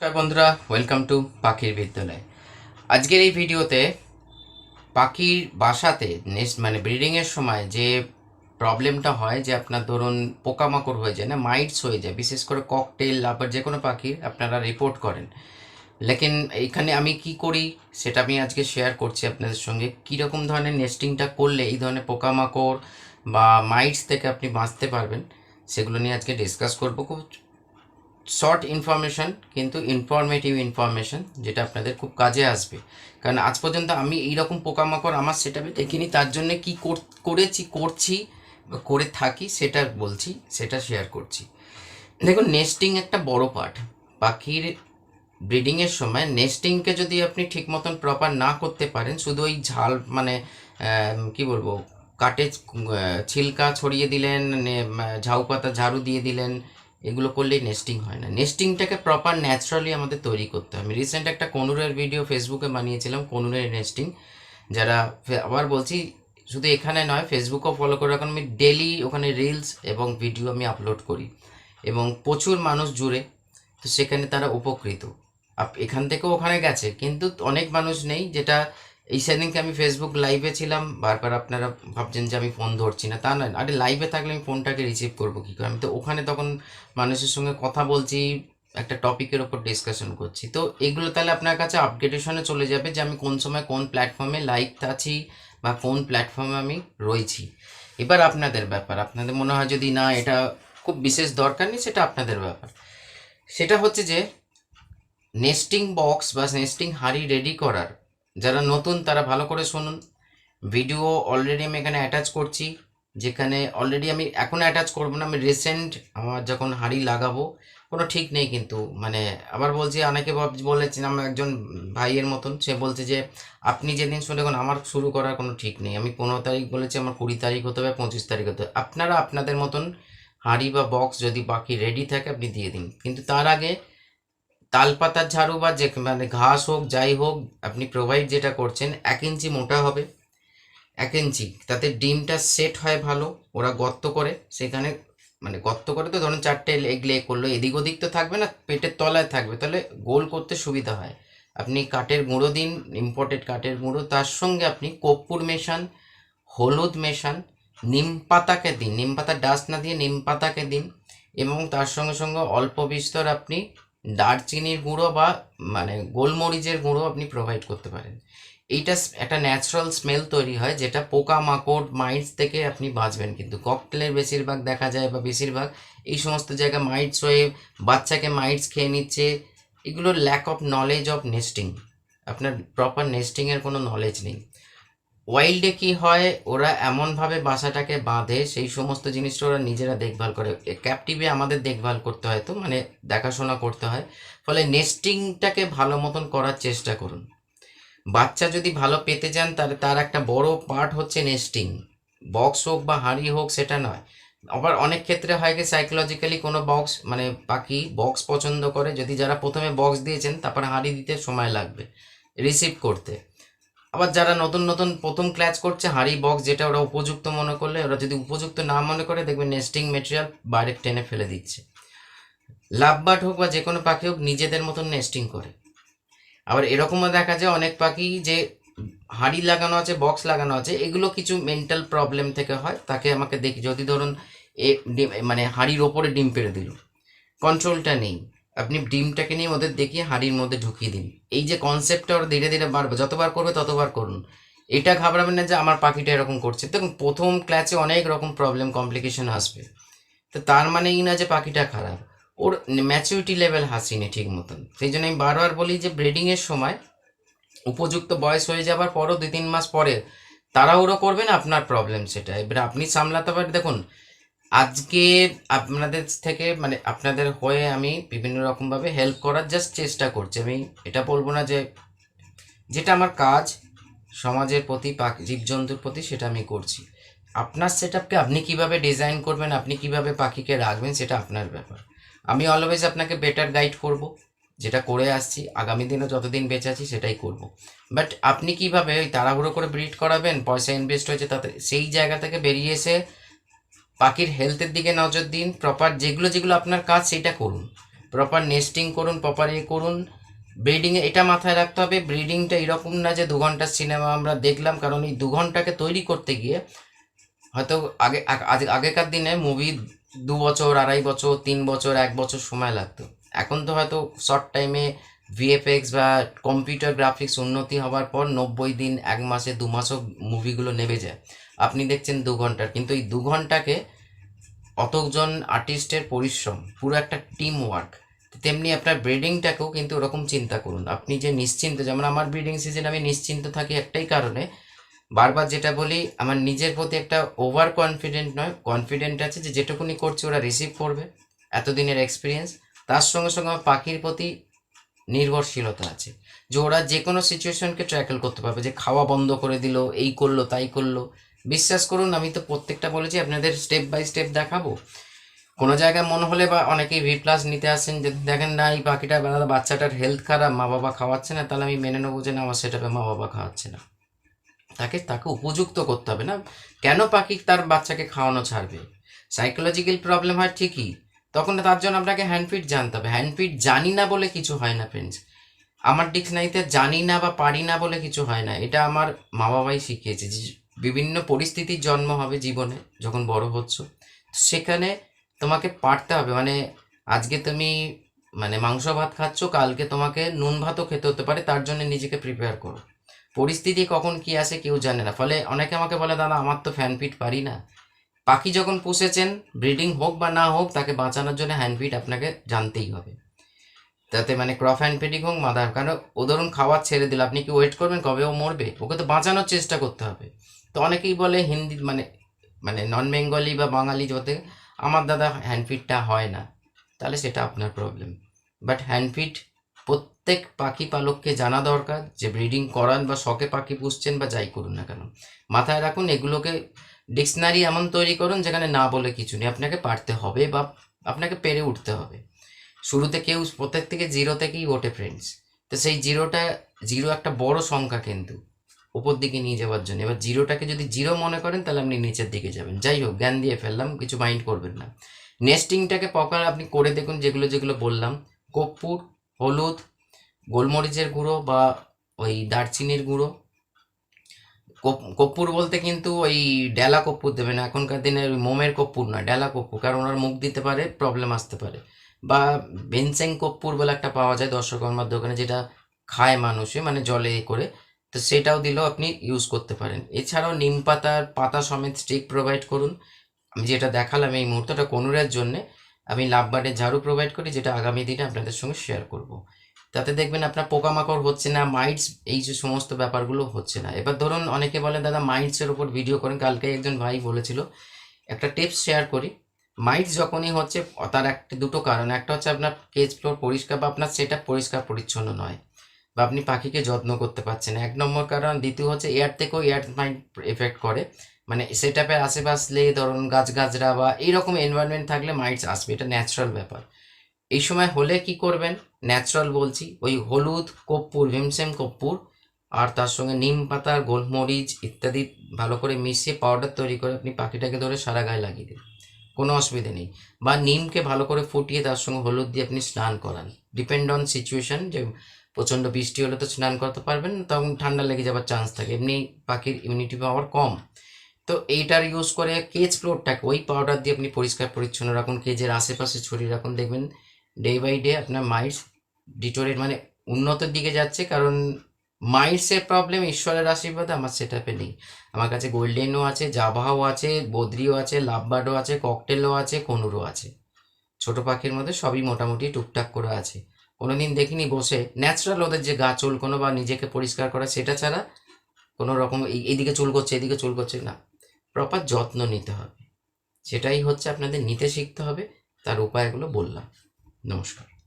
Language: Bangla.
নমস্কার বন্ধুরা ওয়েলকাম টু পাখির বিদ্যালয়। আজকের এই ভিডিওতে পাখির বাসাতে নেক্সট মানে ব্রিডিংয়ের সময় যে প্রবলেমটা হয়, যে আপনার ধরুন পোকামাকড় হয়ে যায় না মাইটস হয়ে যায়, বিশেষ করে ককটেল আবার যে কোনো পাখির আপনারা রিপোর্ট করেন। লেকিন এখানে আমি কি করি, সেটা আমি আজকে শেয়ার করছি আপনাদের সঙ্গে। কীরকম ধরনের নেস্টিংটা করলে এই ধরনের পোকামাকড় বা মাইটস থেকে আপনি বাঁচতে পারবেন, সেগুলো নিয়ে আজকে ডিসকাস করব। খুব শর্ট ইনফরমেশন কিন্তু ইনফরমেটিভ ইনফরমেশন যেটা আপনাদের খুব কাজে আসবে। কারণ আজ পর্যন্ত আমি এইরকম পোকামাকড় আমার সেটাবে দেখিনি, তার জন্য কি কর- করেছি, করছি করে থাকি, সেটা বলছি, সেটা শেয়ার করছি। দেখুন নেস্টিং একটা বড় পার্ট পাখির ব্রিডিংয়ের সময় নেস্টিংকে যদি আপনি ঠিক মতন প্রপার না করতে পারেন, শুধু ওই ঝাল মানে কি বলব, কাটে ছিলকা ছড়িয়ে দিলেন ঝাউ পাতা ঝাড়ু দিয়ে দিলেন এগুলো করলেই নেস্টিং হয় না। নেস্টিংটাকে প্রপার ন্যাচারালি আমাদের তৈরি করতে হবে আমি রিসেন্ট একটা কনুরের ভিডিও ফেসবুকে বানিয়েছিলাম, কনুরের নেস্টিং যারা আবার বলছি, শুধু এখানে নয় ফেসবুকেও ফলো করে। রাখুন আমি ডেলি ওখানে রিলস এবং ভিডিও আমি আপলোড করি। এবং প্রচুর মানুষ জুড়ে, তো সেখানে তারা উপকৃত। এখান থেকেও ওখানে গেছে, কিন্তু অনেক মানুষ নেই যেটা এই সেদিনকে আমি ফেসবুক লাইভে ছিলাম, বারবার আপনারা ভাবছেন যে আমি ফোন ধরছি না, তা নয়। আরে লাইভে থাকলে আমি ফোনটাকে রিসিভ করব কী করে? আমি তো ওখানে তখন মানুষের সঙ্গে কথা বলছি, একটা টপিকের ওপর ডিসকাশন করছি। তো এগুলো তাহলে আপনার কাছে আপডেটেশনে চলে যাবে যে আমি কোন সময় কোন প্ল্যাটফর্মে লাইভ আছি বা কোন প্ল্যাটফর্মে আমি রয়েছি। এবার আপনাদের ব্যাপার, আপনাদের মনে হয় যদি না এটা খুব বিশেষ দরকার নেই, সেটা আপনাদের ব্যাপার। সেটা হচ্ছে যে নেস্টিং বক্স বা নেস্টিং হাড়ি রেডি করার যারা নতুন, তারা ভালো করে শুনুন। ভিডিও অলরেডি আমি এখানে অ্যাটাচ করছি, যেখানে অলরেডি আমি এখন অ্যাটাচ করব না। আমি রিসেন্ট আমার যখন হাড়ি লাগাবো, কোনো ঠিক নেই কিন্তু মানে আবার বলছি, অনেকে বলেছেন আমার একজন ভাইয়ের মতন, সে বলছে যে, আপনি যেদিন শুনে দেখুন, আমার শুরু করার কোনো ঠিক নেই। আমি পনেরো তারিখ বলেছি, আমার কুড়ি তারিখ হতে হবে, পঁচিশ তারিখ হতে হবে। আপনারা আপনাদের মতন হাঁড়ি বা বক্স যদি বাকি রেডি থাকে, আপনি দিয়ে দিন। কিন্তু তার আগে তালপাতার ঝাড়ু বা যে মানে ঘাস হোক, যাই হোক, আপনি প্রোভাইড যেটা করছেন, এক ইঞ্চি মোটা হবে। এক ইঞ্চি, তাতে ডিমটা সেট হয় ভালো, ওরা গর্ত করে। সেখানে মানে গর্ত করে তো ধরুন চারটে লেগ লে করল, এদিক ওদিক তো থাকবে না, পেটের তলায় থাকবে। তাহলে গোল করতে সুবিধা হয়। আপনি কাঠের গুঁড়ো দিন ইম্পোর্টেড কাঠের গুঁড়ো, তার সঙ্গে আপনি কর্পূর মেশান, হলুদ মেশান, নিম পাতাকে দিন, নিম পাতার ডাস্ট না দিয়ে নিম পাতাকে দিন, এবং তার সঙ্গে সঙ্গে অল্প বিস্তর আপনি দারচিনির গুঁড়ো বা মানে গোলমরিচের গুঁড়ো আপনি প্রোভাইড করতে পারেন। এইটা একটা ন্যাচারাল স্মেল তৈরি হয়, যেটা পোকামাকড় মাইটস থেকে আপনি বাঁচবেন কিন্তু। ককটেলের বেশিরভাগ দেখা যায় বা বেশিরভাগ এই সমস্ত জায়গায় মাইটস হয়ে বাচ্চাকে মাইটস খেয়ে নিচ্ছে এগুলো lack of knowledge of nesting আপনার প্রপার নেস্টিংয়ের কোনো নলেজ নেই। ওয়াইল্ডে কি হয়, ওরা এমনভাবে বাসাটাকে বাঁধে, সেই সমস্ত জিনিসটা ওরা নিজেরা দেখভাল করে। ক্যাপটিভে আমাদের দেখভাল করতে হয় তো মানে দেখাশোনা করতে হয়। ফলে নেস্টিংটাকে ভালো মতন করার চেষ্টা করুন। বাচ্চা যদি ভালো পেতে যান তাহলে তার একটা বড় পার্ট হচ্ছে নেস্টিং বক্স হোক বা হাঁড়ি হোক, সেটা নয়। আবার অনেক ক্ষেত্রে হয় কি সাইকোলজিক্যালি কোনো বক্স মানে পাখি বক্স পছন্দ করে। যদি যারা প্রথমে বক্স দিয়েছেন, তারপর হাঁড়ি দিতে সময় লাগবে। রিসিভ করতে। আবার যারা নতুন নতুন প্রথম ক্ল্যাচ করছে, হাঁড়ি বক্স যেটা ওরা উপযুক্ত মনে করলে, ওরা যদি উপযুক্ত না মনে করে, দেখবে নেস্টিং মেটেরিয়াল বাইরে টেনে ফেলে দিচ্ছে। লাভবার্ড হোক বা যে কোনো পাখি হোক, নিজেদের মতন নেস্টিং করে। আবার এরকমও দেখা যায়, অনেক পাখি যে হাঁড়ি লাগানো আছে, বক্স লাগানো আছে, এগুলো কিছু মেন্টাল প্রবলেম থেকে হয়, তাকে আমাকে দেখি। যদি ধরুন, এ মানে হাঁড়ির ওপরে ডিম পেড়ে দিল কন্ট্রোলটা নেই। আপনি ডিমটাকে নিয়ে ওদের দেখিয়ে হাঁড়ির মধ্যে ঢুকিয়ে দিন। এই যে কনসেপ্টটা ওরা ধীরে ধীরে বাড়বে, যতবার করবে ততবার করুন। এটা ঘাবড়াবেন না যে আমার পাখিটা এরকম করছে। দেখুন, প্রথম ক্লাচে অনেক রকম প্রবলেম কমপ্লিকেশন আসবে। তো তার মানে এই না যে পাখিটা খারাপ। ওর ম্যাচুরিটি লেভেল হাসিনি ঠিক মতন। সেই জন্য আমি বারবার বলি যে ব্রিডিংয়ের সময় উপযুক্ত বয়স হয়ে যাবার পরও দুই তিন মাস পরে তাড়াহুড়ো করবেন আপনার প্রবলেম সেটা। এবার আপনি সামলাতে পারেন দেখুন আজকে আপনাদের থেকে মানে আপনাদের হয়ে আমি বিভিন্ন রকমভাবে হেল্প করার জাস্ট চেষ্টা করছি। আমি এটা বলব না যে যেটা আমার কাজ সমাজের প্রতি পাখি জীবজন্তুর প্রতি সেটা আমি করছি। আপনার সেট আপকে আপনি কীভাবে ডিজাইন করবেন, আপনি কীভাবে পাখিকে রাখবেন সেটা আপনার ব্যাপার। আমি অলওয়েজ আপনাকে বেটার গাইড করব, যেটা করে আসছি, আগামী দিনে যতদিন বেঁচে আছি সেটাই করব। বাট আপনি কীভাবে ওই তাড়াহুড়ো করে ব্রিড করাবেন, পয়সা ইনভেস্ট হয়েছে তাতে, সেই জায়গা থেকে বেরিয়ে এসে পাখির হেলথের দিকে নজর দিন প্রপার যেগুলো যেগুলো আপনার কাজ, সেটা করুন। প্রপার নেস্টিং করুন প্রপার এ করুন। ব্রিডিংয়ে এটা মাথায় রাখতে হবে ব্রিডিংটা এরকম না যে দু ঘণ্টার সিনেমা আমরা দেখলাম, কারণ এই দু ঘন্টাকে তৈরি করতে গিয়ে হয়তো আগে, আগ- আগে- আগেকার দিনে মুভি দু বছর, আড়াই বছর, তিন বছর, এক বছর সময় লাগতো। এখন তো হয়তো শর্ট টাইমে ভিএফএক্স বা কম্পিউটার গ্রাফিক্স উন্নতি হওয়ার পর নব্বই দিন, এক মাসে, দু মাসও মুভিগুলো নেমে যায়। আপনি দেখছেন দু ঘণ্টার। কিন্তু এই দু ঘন্টাকে অতজন আর্টিস্টের পরিশ্রম, পুরো একটা টিম ওয়ার্ক তেমনি আপনার ব্রিডিংটাকেও কিন্তু ওরকম চিন্তা করুন। আপনি যে নিশ্চিন্ত, যেমন আমার ব্রিডিং সিজন আমি নিশ্চিন্ত থাকি একটাই কারণে, বারবার যেটা বলি, আমার নিজের প্রতি একটা ওভার কনফিডেন্ট নয় কনফিডেন্ট আছে যে যেটুকুনি করছে ওরা রিসিভ করবে, এতদিনের এক্সপিরিয়েন্স তার সঙ্গে সঙ্গে আমার পাখির প্রতি নির্ভরশীলতা আছে, যে ওরা যে কোনো সিচুয়েশনকে ট্র্যাকেল করতে পারবে, যে খাওয়া বন্ধ করে দিল, এই করল, তাই করল। বিশ্বাস করুন, আমি তো প্রত্যেকটা বলেছি, আপনাদের স্টেপ বাই স্টেপ দেখাবো। কোনো জায়গায় মনে হলে বা অনেকেই ভি প্লাস নিতে আসেন যদি দেখেন না, এই পাখিটা বাচ্চাটার হেলথ খারাপ মা বাবা খাওয়াচ্ছে না, তাহলে আমি মেনে নেব যে না, আমার সেটাপে মা বাবা খাওয়াচ্ছে না। তাকে তাকে উপযুক্ত করতে হবে না। কেন পাখি তার বাচ্চাকে খাওয়ানো ছাড়বে? সাইকোলজিক্যাল প্রবলেম হয় ঠিকই তখন তার জন্য আপনাকে হ্যান্ডফিট জানতে হবে। হ্যান্ডফিট জানি না বলে কিছু হয় না ফ্রেন্ডস আমার ডিকশনারিতে জানি না বা পারি না বলে কিছু হয় না। এটা আমার মা বাবাই শিখিয়েছে বিভিন্ন পরিস্থিতির জন্ম হবে জীবনে যখন বড় হচ্ছ, সেখানে তোমাকে পারতে হবে। মানে আজকে তুমি মানে মাংস ভাত খাচ্ছ, কালকে তোমাকে নুন ভাতও খেতে হতে পারে, তার জন্য নিজেকে প্রিপেয়ার করো। পরিস্থিতি কখন কি আসে কেউ জানে না। ফলে অনেকে আমাকে বলে, দাদা, আমার তো ফ্যান ফিট পারি না। পাখি যখন পুষেছেন ব্রিডিং হোক বা না হোক, তাকে বাঁচানোর জন্য হ্যান্ড ফিট আপনাকে জানতেই হবে। তাতে মানে ক্রফ হ্যান্ড ফিডিং হোক মাদার কারণ ও ধরুন খাবার ছেড়ে দিল, আপনি কি ওয়েট করবেন কবে ও মরবে? ওকে তো বাঁচানোর চেষ্টা করতে হবে। তো অনেকেই বলে হিন্দি মানে মানে নন বেঙ্গলি বা বাঙালি যতে, আমার দাদা হ্যান্ডফিটটা হয় না। তাহলে সেটা আপনার প্রবলেম বাট হ্যান্ডফিট প্রত্যেক পাখি পালককে জানা দরকার যে ব্রিডিং করান বা শখে পাখি পুষছেন বা যাই করুন না কেন। মাথায় রাখুন, এগুলোকে ডিকশনারি এমন তৈরি করুন যেখানে না বলে কিছু নেই। আপনাকে পারতে হবে বা আপনাকে পেরে উঠতে হবে। শুরুতে কেউ প্রত্যেক থেকে জিরো থেকেই ওঠে ফ্রেন্ডস তো সেই জিরোটা জিরো একটা বড় সংখ্যা কিন্তু উপর দিকে নিয়ে যাওয়ার জন্য। এবার জিরোটাকে যদি জিরো মনে করেন, তাহলে আপনি নিচের দিকে যাবেন। যাই হোক, জ্ঞান দিয়ে ফেললাম, কিছু মাইন্ড করবেন না। নেস্টিংটাকে পকার আপনি করে দেখুন, যেগুলো যেগুলো বললাম। কর্পূর, হলুদ, গোলমরিচের গুঁড়ো বা ওই দারচিনির গুঁড়ো কপ- কর্পূর বলতে কিন্তু ওই ডেলা কর্পূর দেবে না, এখনকার দিনে ওই মোমের কর্পূর না ডেলা কর্পূর কারণ ওনার মুখ দিতে পারে প্রবলেম আসতে পারে। বা বেনসেং কর্পূর বলে একটা পাওয়া যায় দর্শকর্মার দোকানে, যেটা খায় মানুষে মানে জলে করে, তো সেটাও দিলেও আপনি ইউজ করতে পারেন। এছাড়াও নিম পাতার পাতা সমেত স্টিক প্রোভাইড করুন। আমি যেটা দেখালাম এই মুহূর্তটা কনুরের জন্যে, আমি লাভবার্ডের ঝাড়ু প্রোভাইড করি, যেটা আগামী দিনে আপনাদের সঙ্গে শেয়ার করব। তাতে দেখবেন আপনার পোকামাকড় হচ্ছে না মাইটস এই যে সমস্ত ব্যাপারগুলো হচ্ছে না। এবার ধরুন অনেকে বলে, দাদা মাইটসের উপর ভিডিও করেন। কালকে একজন ভাই বলেছিল, একটা টিপস শেয়ার করি। মাইটস যখনই হচ্ছে, তার একটা, দুটো কারণ। একটা হচ্ছে আপনার কেজ ফ্লোর পরিষ্কার বা আপনার সেটা পরিষ্কার পরিচ্ছন্ন নয় বা আপনি পাখিকে যত্ন করতে পারছেন এক নম্বর কারণ, দ্বিতীয় হচ্ছে এয়ার থেকেও এয়ার মাইন্ড এফেক্ট করে। মানে সেটাপের আশেপাশে ধরুন গাছগাছরা বা এইরকম এনভায়রনমেন্ট থাকলে মাইটস আসবে। এটা ন্যাচারাল ব্যাপার। এই সময় হলে কি করবেন? ন্যাচারাল বলছি। ওই হলুদ কর্পূর ভীমসেম কর্পূর আর তার সঙ্গে নিম পাতা, গোলমরিচ ইত্যাদি ভালো করে মিশিয়ে পাউডার তৈরি করে আপনি পাখিটাকে ধরে সারা গায়ে লাগিয়ে দিন। কোনো অসুবিধা নেই। বা নিমকে ভালো করে ফুটিয়ে তার সঙ্গে হলুদ দিয়ে আপনি স্নান করান। ডিপেন্ড অন সিচুয়েশন যে প্রচণ্ড বৃষ্টি হলে তো স্নান করতে পারবেন, তখন ঠান্ডা লেগে যাওয়ার চান্স থাকে। এমনি পাখির ইমিউনিটি পাওয়ার কম। তো এইটার ইউজ করে কেজ ফ্লোরটাকে ওই পাউডার দিয়ে আপনি পরিষ্কার পরিচ্ছন্ন রাখুন। কেজের আশেপাশে ছড়িয়ে রাখুন। দেখবেন ডে বাই ডে আপনার মাইটস ডিটোরেট মানে উন্নতির দিকে যাচ্ছে, কারণ মাইটসের প্রবলেম ঈশ্বরের আশীর্বাদ আমার সেটাপে নেই। আমার কাছে গোল্ডেনও আছে জাভাও আছে বদ্রিও আছে লাভবার্ডও আছে ককটেলও আছে, কনুরও আছে। ছোট পাখির মধ্যে সবই মোটামুটি টুকটাক করে আছে। কোনো দিন দেখিনি বসে। ন্যাচারাল ওদের যে গা চুল কোনো বা নিজেকে পরিষ্কার করা, সেটা ছাড়া কোনো রকম এই- এইদিকে চুল করছে, এদিকে চুল করছে, না। প্রপার যত্ন নিতে হবে। সেটাই হচ্ছে আপনাদের নিতে শিখতে হবে, তার উপায়গুলো বললাম। নমস্কার